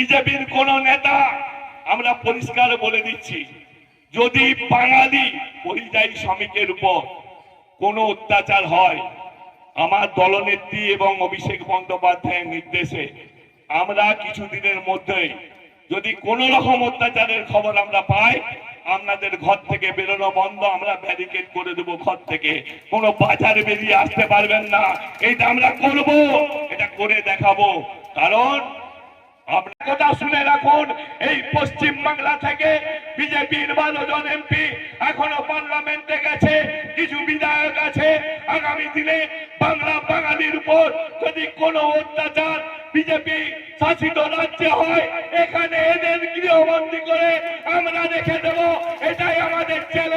বিজেপির কোন নেতা আমরা পরিষ্কার বলে দিচ্ছি, যদি বাঙালি পরিযায়ী শ্রমিকের উপর কোনো অত্যাচার হয়, আমার দলনেত্রী এবং অভিষেক বন্দ্যোপাধ্যায়ের নির্দেশে আমরা কিছুদিনের মধ্যেই যদি কোনো রকম অত্যাচারের খবর আমরা পাই, আপনাদের ঘর থেকে বেরোনো বন্ধ, আমরা ব্যারিকেড করে দেবো ঘর থেকে। কোনো বাজারে বেরিয়ে আসতে পারবেন না। এটা আমরা করব, এটা করে দেখাবো। কারণ আপনার কথা শুনে রাখুন, এই পশ্চিম বাংলা থেকে বিজেপির বারো জন এমপি এখনও পার্লামেন্টে গেছে, কিছু বিধায়ক আছে। আগামী দিনে বাংলা বাঙালির উপর যদি কোনো অত্যাচার বিজেপি শাসিত রাজ্যে হয়, এখানে এদের গৃহবন্দী করে আমরা রেখে দেব। এটাই আমাদের চ্যালেঞ্জ।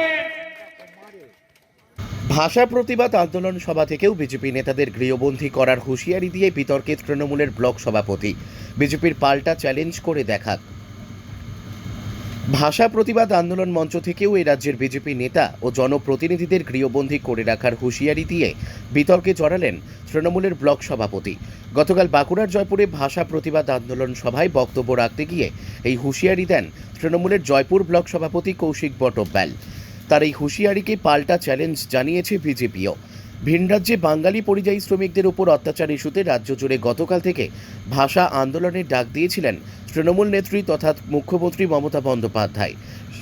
ভাষা প্রতিবাদ আন্দোলন সভা থেকেও বিজেপি নেতাদের গৃহবন্দী করার হুঁশিয়ারি দিয়ে বিতর্কে তৃণমূলের ব্লক সভাপতি। বিজেপির পাল্টা চ্যালেঞ্জ করে দেখাক ভাষা প্রতিবাদ আন্দোলন মঞ্চ থেকেও এই রাজ্যের বিজেপি নেতা ও জনপ্রতিনিধিদের গৃহবন্দী করে রাখার হুঁশিয়ারি দিয়ে বিতর্কে জড়ালেন তৃণমূলের ব্লক সভাপতি। গতকাল বাঁকুড়ার জয়পুরে ভাষা প্রতিবাদ আন্দোলন সভায় বক্তব্য রাখতে গিয়ে এই হুঁশিয়ারি দেন তৃণমূলের জয়পুর ব্লক সভাপতি কৌশিক বটব্যাল। তার এই হুঁশিয়ারিকে পাল্টা চ্যালেঞ্জ জানিয়েছে বিজেপিও। ভিন রাজ্যে বাঙালি পরিযায়ী শ্রমিকদের উপর অত্যাচার ইস্যুতে রাজ্য জুড়ে গতকাল থেকে ভাষা আন্দোলনের ডাক দিয়েছিলেন তৃণমূল নেত্রী তথা মুখ্যমন্ত্রী মমতা বন্দ্যোপাধ্যায়।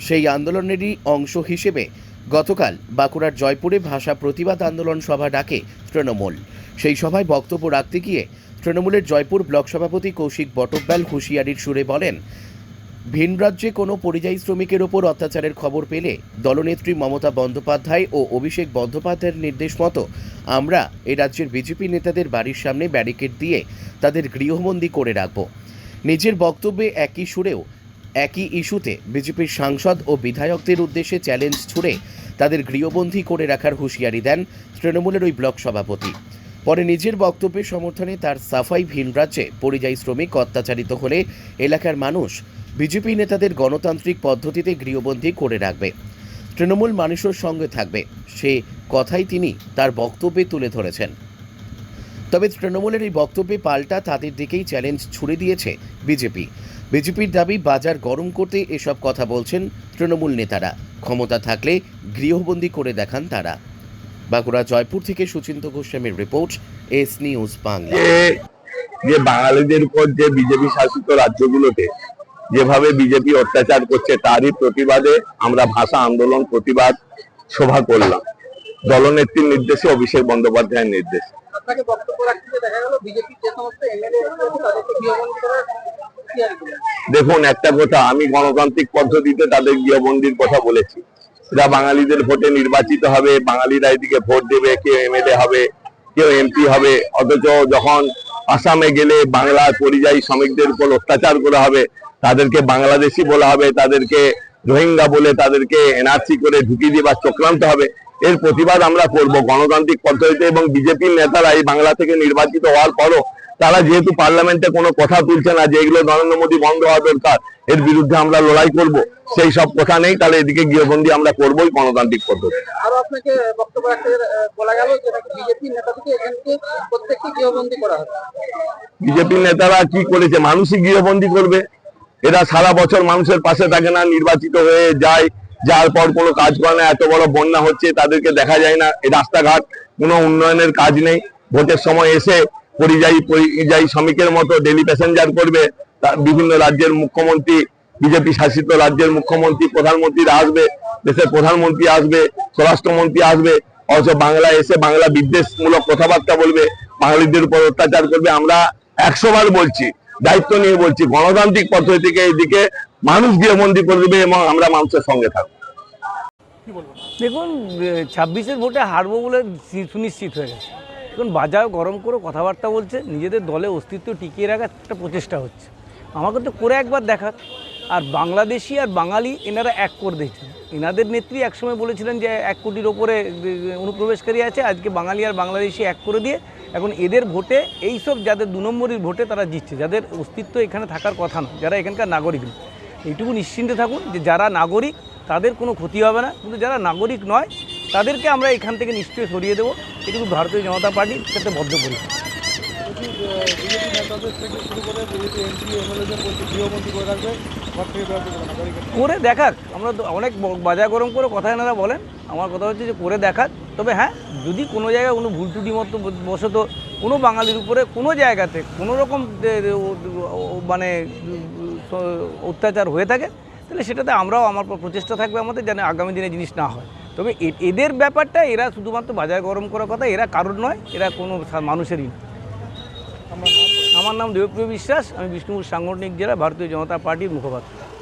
সেই আন্দোলনেরই অংশ হিসেবে গতকাল বাঁকুড়ার জয়পুরে ভাষা প্রতিবাদ আন্দোলন সভা ডাকে তৃণমূল। সেই সভায় বক্তব্য রাখতে গিয়ে তৃণমূলের জয়পুর ব্লক সভাপতি কৌশিক বটব্যাল হুঁশিয়ারির সুরে বলেন ভিন রাজ্যে কোনো পরিযায়ী শ্রমিকের ওপর অত্যাচারের খবর পেলে দলনেত্রী মমতা বন্দ্যোপাধ্যায় ও অভিষেক বন্দ্যোপাধ্যায়ের নির্দেশ মতো আমরা এ রাজ্যের বিজেপি নেতাদের বাড়ির সামনে ব্যারিকেড দিয়ে তাদের গৃহবন্দী করে রাখব। নিজের বক্তব্যে একই সুরেও, একই ইস্যুতে বিজেপির সাংসদ ও বিধায়কদের উদ্দেশ্যে চ্যালেঞ্জ ছুড়ে তাদের গৃহবন্দী করে রাখার হুঁশিয়ারি দেন তৃণমূলের ওই ব্লক সভাপতি। পরে নিজের বক্তব্যের সমর্থনে তার সাফাই ভিন রাজ্যে পরিযায়ী শ্রমিক অত্যাচারিত হলে এলাকার মানুষ বিজেপি নেতাদের গণতান্ত্রিক পদ্ধতিতে গৃহবন্দী করে রাখবে। তৃণমূল মানুষের সঙ্গে থাকবে। সে কথাই তিনি তার বক্তব্যে তুলে ধরেছেন। তবে তৃণমূলের এই বক্তব্যে পাল্টা তাদের দিকেই চ্যালেঞ্জ ছুড়ে দিয়েছে বিজেপি। বিজেপির দাবি, বাজার গরম করতে এসব কথা বলছেন তৃণমূল নেতারা। ক্ষমতা থাকলে গৃহবন্দী করে দেখান তারা। বাঁকুড়া জয়পুর থেকে সুচিন্ত গোস্বামীর রিপোর্ট, এস নিউজ বাংলা। যে বাঙালিদের উপর যে বিজেপি শাসিত রাজ্যগুলোতে যেভাবে বিজেপি অত্যাচার করছে তারই প্রতিবাদে আমরা ভাষা আন্দোলন প্রতিবাদ সভা করলাম। দলনেত্রীর নির্দেশে অভিষেক বন্দ্যোপাধ্যায়ের নির্দেশ। দেখুন একটা কথা আমি গণতান্ত্রিক পদ্ধতিতে তাদের গৃহবন্দির কথা বলেছি। এরা বাঙালিদের ভোটে নির্বাচিত হবে বাঙালিরা এদিকে ভোট দেবে কেউ এমএলএ হবে কেউ এমপি হবে অথচ যখন আসামে গেলে বাংলার পরিযায়ী শ্রমিকদের উপর অত্যাচার করা হবে তাদেরকে বাংলাদেশি বলা হবে তাদেরকে রোহিঙ্গা বলে তাদেরকে এনআরসি করে ঢুকিয়ে দিয়ে বা চক্রান্ত হবে এর প্রতিবাদ আমরা করব। গণতান্ত্রিক পদ্ধতিতে এবং বিজেপির নেতারা এই বাংলা থেকে নির্বাচিত হওয়ার পরও তারা যেহেতু পার্লামেন্টে কোনো কথা তুলছে না যে এগুলো নরেন্দ্র মোদী বন্ধ হওয়া দরকার এর বিরুদ্ধে আমরা লড়াই করব সেই সব কথা নেই তাহলে এদিকে গৃহবন্দী আমরা করবোই গণতান্ত্রিক পদ্ধতি। আরও আপনাকে বক্তব্য রাখতে বলা গেল যে নাকি বিজেপির নেতা থেকে প্রত্যেককে গৃহবন্দী করা হবে বিজেপির নেতারা কি করেছে? মানুষই গৃহবন্দী করবে। এরা সারা বছর মানুষের পাশে থাকে না, নির্বাচিত হয়ে যায়, যার পর কোনো কাজ করে না, এত বড় বন্যা হচ্ছে, তাদেরকে দেখা যায় না রাস্তাঘাট কোনো উন্নয়নের কাজ নেই। ভোটের সময় এসে পরিযায়ী পরিযায়ী শ্রমিকের মতো ডেলি প্যাসেঞ্জার করবে বিভিন্ন রাজ্যের মুখ্যমন্ত্রী, বিজেপি শাসিত রাজ্যের মুখ্যমন্ত্রী, প্রধানমন্ত্রীরা আসবে, দেশের প্রধানমন্ত্রী আসবে, স্বরাষ্ট্রমন্ত্রী আসবে, অথচ বাংলা এসে বাংলা বিদ্বেষমূলক কথাবার্তা বলবে, বাঙালিদের উপর অত্যাচার করবে, আমরা একশো বার বলছি। দায়িত্ব নিয়ে বলছি, গণতান্ত্রিক পদ্ধতি থেকে এদিকে মানুষ গৃহবন্দী দেবে এবং আমরা মানুষের সঙ্গে থাকব। দেখুন ছাব্বিশের ভোটে হারবো বলে সুনিশ্চিত হয়ে গেছে। এখন বাজার গরম করে কথাবার্তা বলছে, নিজেদের দলে অস্তিত্ব টিকিয়ে রাখার একটা প্রচেষ্টা হচ্ছে। আমাকে তো করে একবার দেখাক। আর বাংলাদেশি আর বাঙালি এনারা এক করে দিয়েছেন। এনাদের নেত্রী একসময় বলেছিলেন যে এক কোটির ওপরে অনুপ্রবেশকারী আছে, আজকে বাঙালি আর বাংলাদেশি এক করে দিয়ে এখন এদের ভোটে, এইসব যাদের দু নম্বরের ভোটে তারা জিতছে, যাদের অস্তিত্ব এখানে থাকার কথা না যারা এখানকার নাগরিক। এইটুকু নিশ্চিন্তে থাকুন যে যারা নাগরিক, তাদের কোনো ক্ষতি হবে না, কিন্তু যারা নাগরিক নয়, তাদেরকে আমরা এখান থেকে নিশ্চয়ই সরিয়ে দেবো এটুকু ভারতীয় জনতা পার্টির সাথে শুরু করে করে দেখাক, আমরা অনেক বাজার গরম করে কথা এনারা বলেন আমার কথা হচ্ছে যে করে দেখাক তবে হ্যাঁ যদি কোনো জায়গায় কোনো ভুল ত্রুটি মতো বশত কোনো বাঙালির উপরে কোনো জায়গাতে কোনো রকম মানে অত্যাচার হয়ে থাকে, তাহলে সেটাতে আমরাও আমার প্র- প্রচেষ্টা থাকবে আমাদের যেন আগামী দিনে জিনিস না হয়। তবে এদের ব্যাপারটা এরা শুধুমাত্র বাজার গরম করার কথা, এরা কারোর নয়, এরা কোনো মানুষেরই আমার নাম দেবপ্রিয় বিশ্বাস, আমি বিষ্ণুপুর সাংগঠনিক জেলা, ভারতীয় জনতা পার্টির মুখপাত্র।